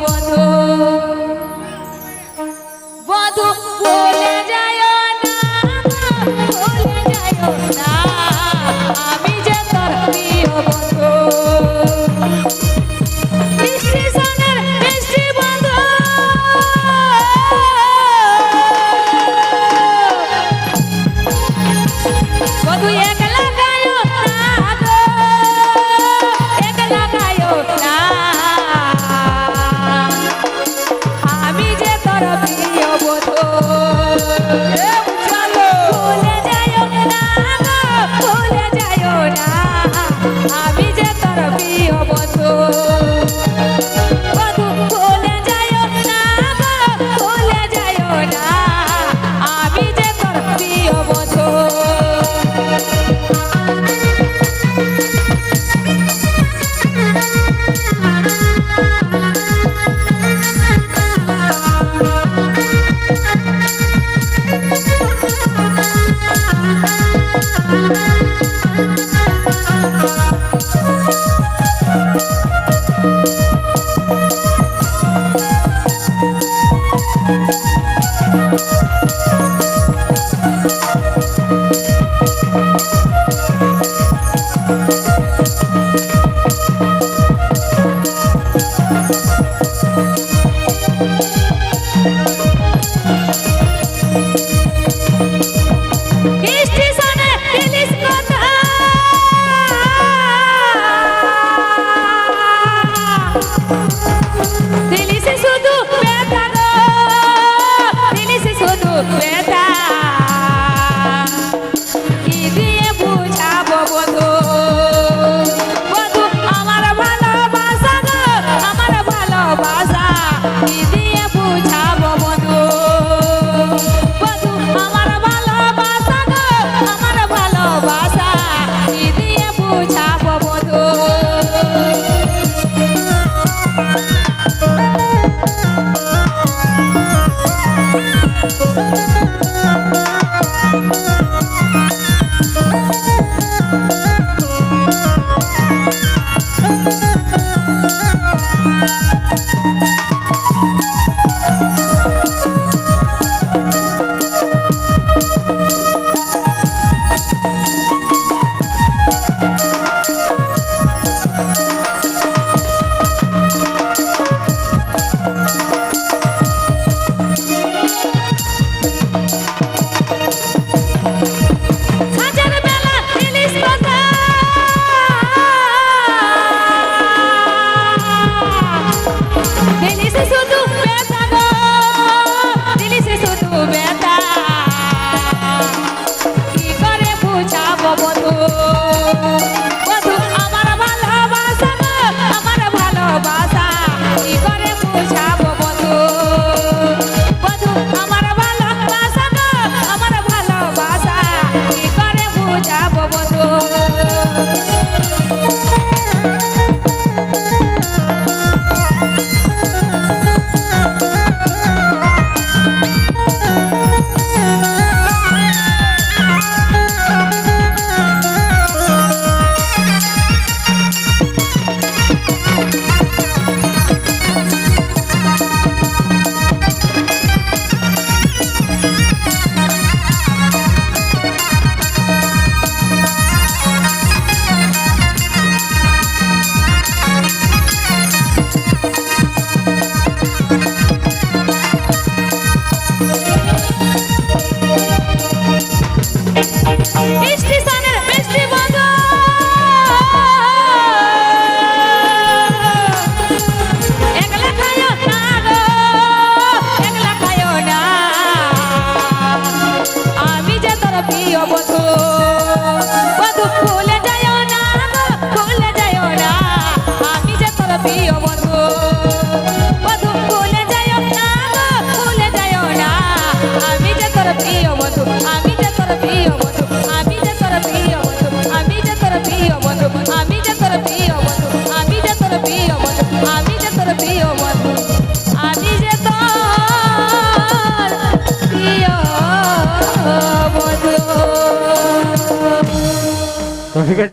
বধু। বধু ভুলে যায় না ভুলে যায় না। Deli আমার ভালোবাসা আমার ভালোবাসা কি করে বুঝাবো? আমি যে তোর প্রিয় বন্ধু, আমি যে তোর প্রিয় বন্ধু, আমি যে তোর প্রিয় বন্ধু, আমি যে তোর প্রিয় বন্ধু, আমি যে তোর প্রিয় বন্ধু, আমি যে তোর প্রিয় বন্ধু, আমি যে তোর প্রিয় বন্ধু।